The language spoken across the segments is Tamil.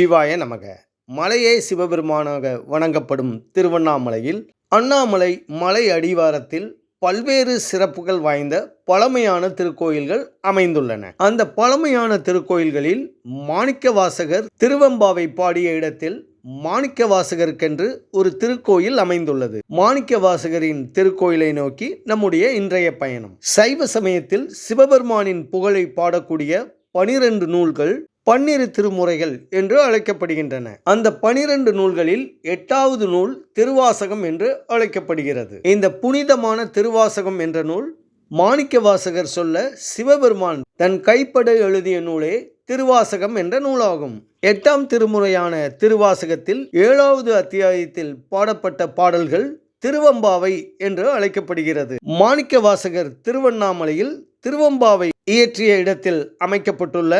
சிவாய நமக. மலையே சிவபெருமானாக வணங்கப்படும் திருவண்ணாமலையில் அண்ணாமலை மலை அடிவாரத்தில் பல்வேறு சிறப்புகள் வாய்ந்த பழமையான திருக்கோயில்கள் அமைந்துள்ளன. அந்த பழமையான திருக்கோயில்களில் மாணிக்கவாசகர் திருவெம்பாவை பாடிய இடத்தில் மாணிக்கவாசகருக்கென்று ஒரு திருக்கோயில் அமைந்துள்ளது. மாணிக்கவாசகரின் திருக்கோயிலை நோக்கி நம்முடைய இன்றைய பயணம். சைவ சமயத்தில் சிவபெருமானின் புகழை பாடக்கூடிய பனிரெண்டு நூல்கள் பன்னிரு திருமுறைகள் என்று அழைக்கப்படுகின்றன. அந்த பனிரெண்டு நூல்களில் எட்டாவது நூல் திருவாசகம் என்று அழைக்கப்படுகிறது. இந்த புனிதமான திருவாசகம் என்ற நூல் மாணிக்கவாசகர் சொல்ல சிவபெருமான் தன் கைப்பட எழுதிய நூலே திருவாசகம் என்ற நூலாகும். எட்டாம் திருமுறையான திருவாசகத்தில் ஏழாவது அத்தியாயத்தில் பாடப்பட்ட பாடல்கள் திருவம்பாவை என்று அழைக்கப்படுகிறது. மாணிக்கவாசகர் திருவண்ணாமலையில் திருவம்பாவை இயற்றிய இடத்தில் அமைக்கப்பட்டுள்ள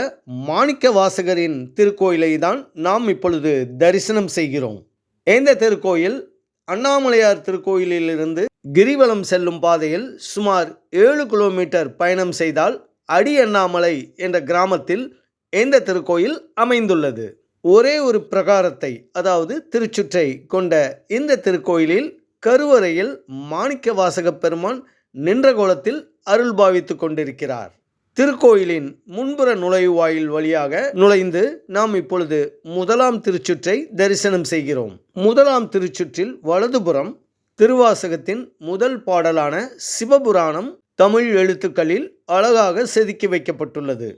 மாணிக்க வாசகரின் திருக்கோயிலை தான் நாம் இப்பொழுது தரிசனம் செய்கிறோம். இந்த திருக்கோயில் அண்ணாமலையார் திருக்கோயிலிலிருந்து கிரிவலம் செல்லும் பாதையில் சுமார் ஏழு கிலோமீட்டர் பயணம் செய்தால் அடி அண்ணாமலை என்ற கிராமத்தில் இந்த திருக்கோயில் அமைந்துள்ளது. ஒரே ஒரு பிரகாரத்தை அதாவது திருச்சுற்றை கொண்ட இந்த திருக்கோயிலில் கருவறையில் மாணிக்க வாசக பெருமான் நின்ற கோலத்தில் அருள் பாவித்துக் கொண்டிருக்கிறார். திருக்கோயிலின் முன்புற நுழைவாயில் வழியாக நுழைந்து நாம் இப்பொழுது முதலாம் திருச்சுற்றை தரிசனம் செய்கிறோம். முதலாம் திருச்சுற்றில் வலதுபுறம் திருவாசகத்தின் முதல் பாடலான சிவபுராணம் தமிழ் எழுத்துக்களில் அழகாக செதுக்கி வைக்கப்பட்டுள்ளது.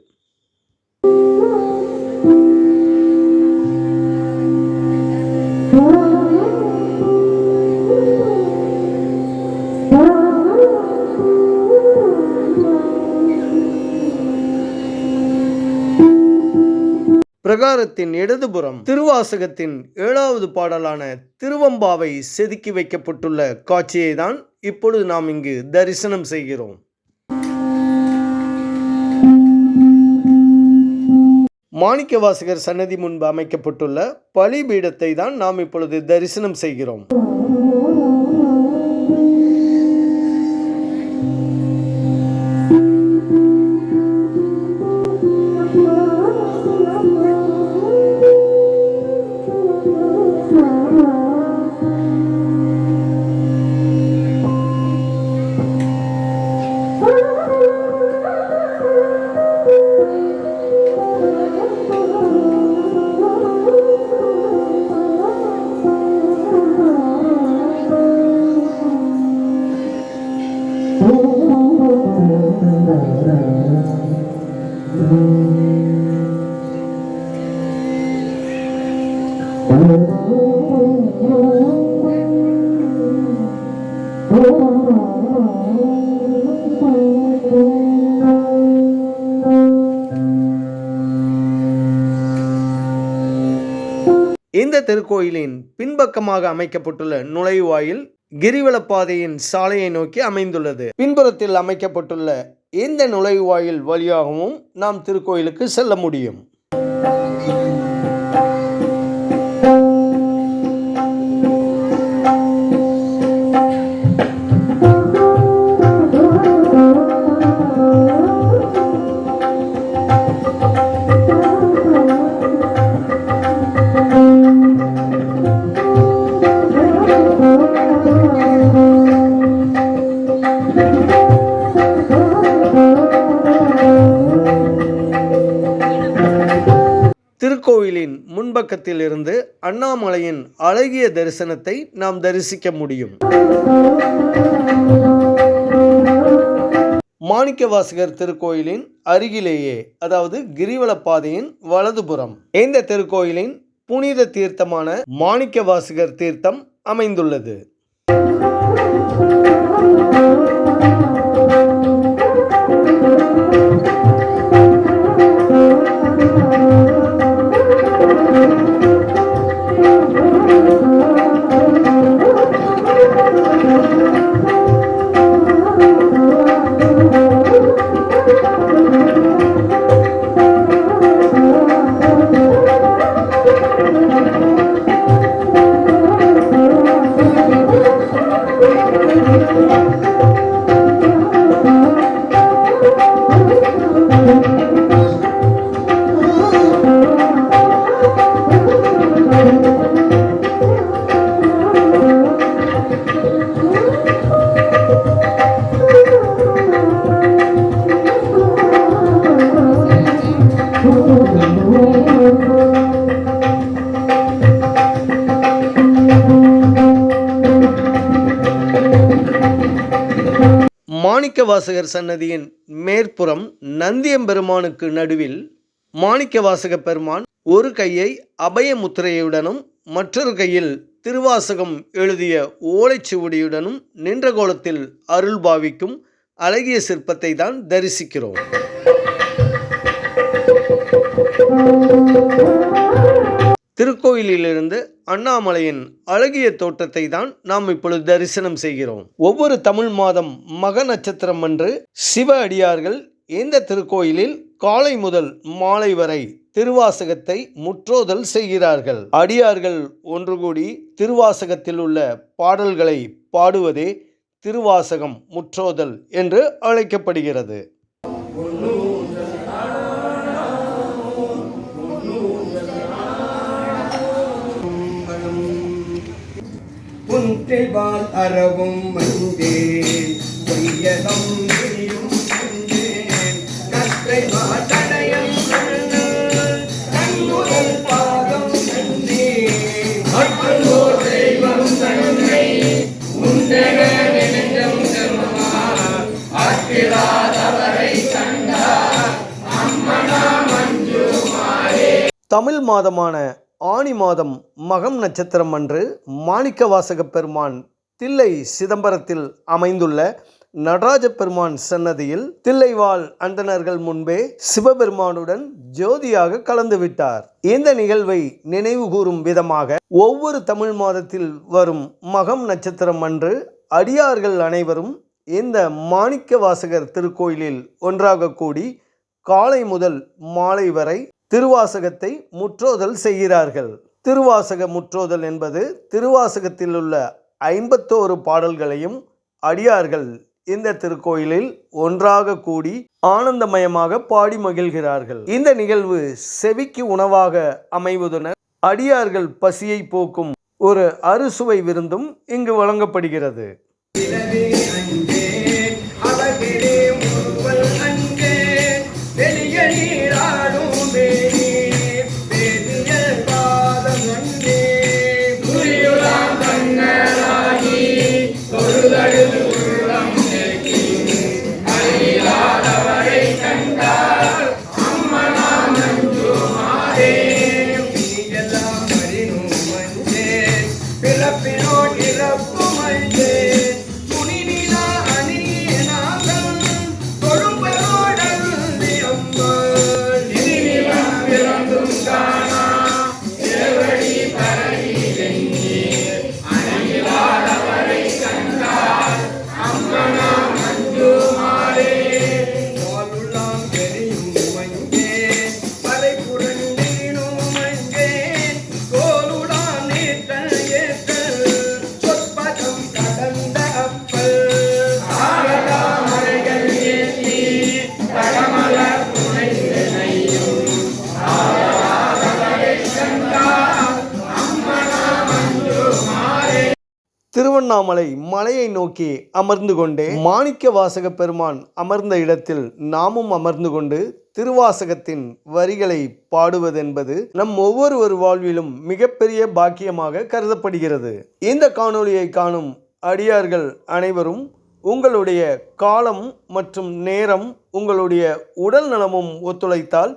பிரகாரத்தின் இடதுபுறம் திருவாசகத்தின் ஏழாவது பாடலான திருவம்பாவை செதுக்கி வைக்கப்பட்டுள்ள காட்சியை தான் இப்பொழுது நாம் இங்கு தரிசனம் செய்கிறோம். மாணிக்கவாசகர் சன்னதி முன்பு அமைக்கப்பட்டுள்ள பலிபீடத்தை தான் நாம் இப்பொழுது தரிசனம் செய்கிறோம். இந்த திருக்கோயிலின் பின்பக்கமாக அமைக்கப்பட்டுள்ள நுழைவாயில் கிரிவலப்பாதையின் சாலையை நோக்கி அமைந்துள்ளது. பின்புறத்தில் அமைக்கப்பட்டுள்ள இந்த நுழைவாயில் வழியாகவும் நாம் திருக்கோயிலுக்கு செல்ல முடியும். திருக்கோயிலின் முன்பக்கத்தில் இருந்து அண்ணாமலையின் அழகிய தரிசனத்தை நாம் தரிசிக்க முடியும். மாணிக்கவாசகர் திருக்கோயிலின் அருகிலேயே அதாவது கிரிவலப்பாதையின் வலதுபுறம் இந்த திருக்கோயிலின் புனித தீர்த்தமான மாணிக்கவாசகர் தீர்த்தம் அமைந்துள்ளது. மாணிக்கவாசகர் சன்னதியின் மேற்புறம் நந்தியம்பெருமானுக்கு நடுவில் மாணிக்கவாசக பெருமான் ஒரு கையை அபய முத்திரையுடனும் மற்றொரு கையில் திருவாசகம் எழுதிய ஓலைச்சுவடியுடனும் நின்ற கோலத்தில் அருள் பாவிக்கும் அழகிய சிற்பத்தை தான் தரிசிக்கிறோம். கோவிலிலிருந்து அண்ணாமலையின் அழகிய தோட்டத்தை தான் நாம் இப்பொழுது தரிசனம் செய்கிறோம். ஒவ்வொரு தமிழ் மாதம் மக நட்சத்திரம் அன்று சிவ அடியார்கள் இந்த திருக்கோயிலில் காலை முதல் மாலை வரை திருவாசகத்தை முற்றோதல் செய்கிறார்கள். அடியார்கள் ஒன்று கூடி திருவாசகத்தில் உள்ள பாடல்களை பாடுவதே திருவாசகம் முற்றோதல் என்று அழைக்கப்படுகிறது. வாழ் அறவும் வந்தேன் பொய்யதம் கற்றை மாட்டடையம் பாதம் மற்றொரு தெய்வம் தன்னை நெஞ்சம் கண்டார். அம்மனா தமிழ் மாதமான ஆனி மாதம் மகம் நட்சத்திரம் அன்று மாணிக்கவாசக பெருமான் தில்லை சிதம்பரத்தில் அமைந்துள்ள நடராஜ பெருமான் சன்னதியில் தில்லைவாழ் அந்தணர்கள் முன்பே சிவபெருமானுடன் ஜோதியாக கலந்துவிட்டார் இந்த நிகழ்வை நினைவு கூறும் விதமாக ஒவ்வொரு தமிழ் மாதத்தில் வரும் மகம் நட்சத்திரம் அன்று அடியார்கள் அனைவரும் இந்த மாணிக்க வாசகர் திருக்கோயிலில் ஒன்றாக கூடி காலை முதல் மாலை வரை திருவாசகத்தை முற்றோதல் செய்கிறார்கள். திருவாசக முற்றோதல் என்பது திருவாசகத்தில் உள்ள ஐம்பத்தோரு பாடல்களையும் அடியார்கள் இந்த திருக்கோயிலில் ஒன்றாக கூடி ஆனந்தமயமாக பாடி மகிழ்கிறார்கள். இந்த நிகழ்வு செவிக்கு உணவாக அமைவதுடன் அடியார்கள் பசியை போக்கும் ஒரு அறுசுவை விருந்தும் இங்கு வழங்கப்படுகிறது. திருவண்ணாமலை மலையை நோக்கி அமர்ந்து கொண்டே மாணிக்க வாசக பெருமான் அமர்ந்த இடத்தில் நாமும் அமர்ந்து கொண்டு திருவாசகத்தின் வரிகளை பாடுவதென்பது நம் ஒவ்வொருவர் வாழ்விலும் மிகப்பெரிய பாக்கியமாக கருதப்படுகிறது. இந்த காணொளியை காணும் அடியார்கள் அனைவரும் உங்களுடைய காலம் மற்றும் நேரம் உங்களுடைய உடல் நலமும் ஒத்துழைத்தால்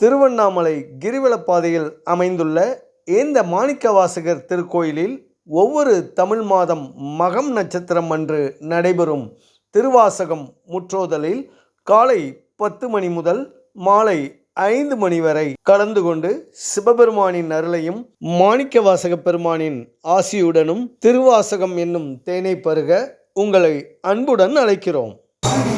திருவண்ணாமலை கிரிவலப்பாதையில் அமைந்துள்ள இந்த மாணிக்கவாசகர் திருக்கோயிலில் ஒவ்வொரு தமிழ் மாதம் மகம் நட்சத்திரம் அன்று நடைபெறும் திருவாசகம் முற்றோதலில் காலை பத்து மணி முதல் மாலை ஐந்து மணி வரை கலந்து கொண்டு சிவபெருமானின் அருளையும் மாணிக்கவாசக பெருமானின் ஆசியுடனும் திருவாசகம் என்னும் தேனை பருக உங்களை அன்புடன் அழைக்கிறோம். ஓம்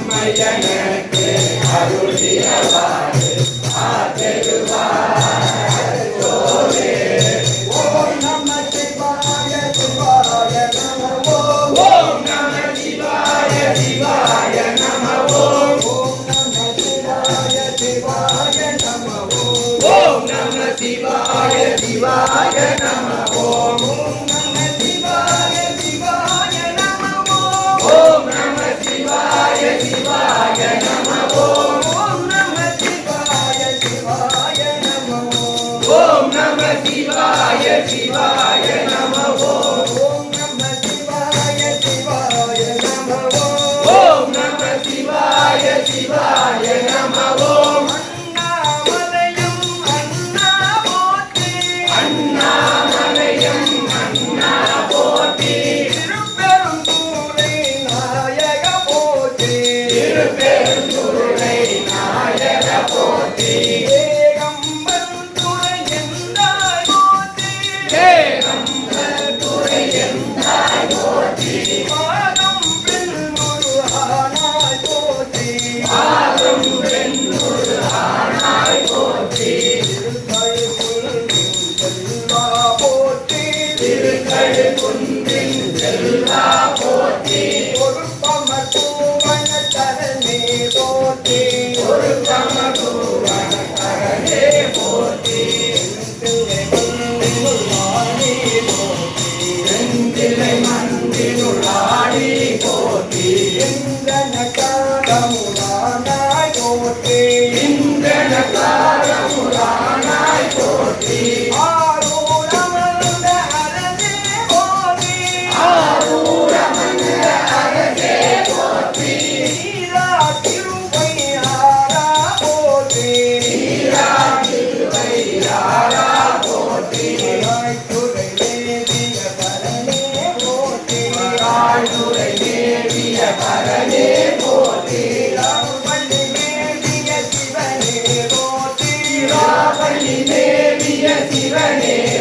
ready.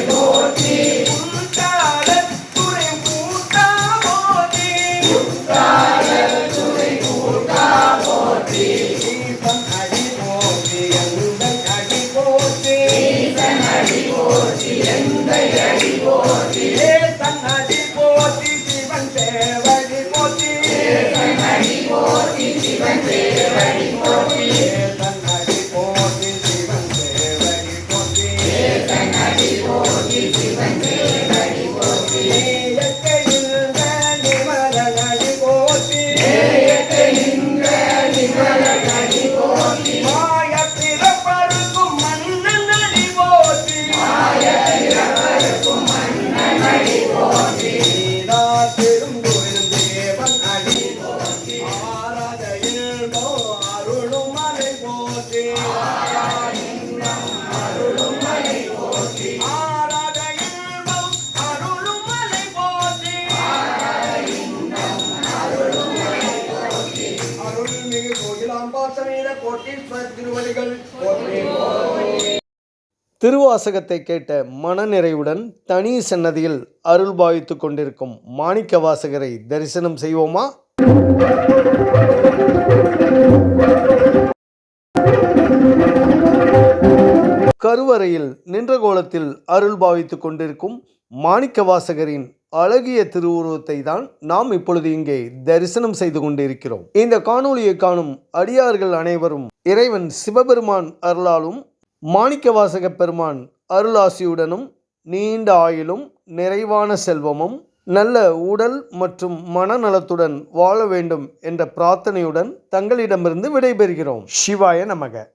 திருவாசகத்தை கேட்ட மனநிறைவுடன் தனி சன்னதியில் அருள் பாவித்துக் கொண்டிருக்கும் மாணிக்க வாசகரை தரிசனம் செய்வோமா? கருவறையில் நின்ற கோலத்தில் அருள் பாவித்துக் கொண்டிருக்கும் மாணிக்க வாசகரின் அழகிய திருவுருவத்தை தான் நாம் இப்பொழுது இங்கே தரிசனம் செய்து கொண்டிருக்கிறோம். இந்த காணொளியை காணும் அடியார்கள் அனைவரும் இறைவன் சிவபெருமான் அருளாலும் மாணிக்கவாசக பெருமான் அருளாசியுடனும் நீண்ட ஆயுளும் நிறைவான செல்வமும் நல்ல உடல் மற்றும் மனநலத்துடன் வாழ வேண்டும் என்ற பிரார்த்தனையுடன் தங்களிடமிருந்து விடைபெறுகிறோம் சிவாய நமக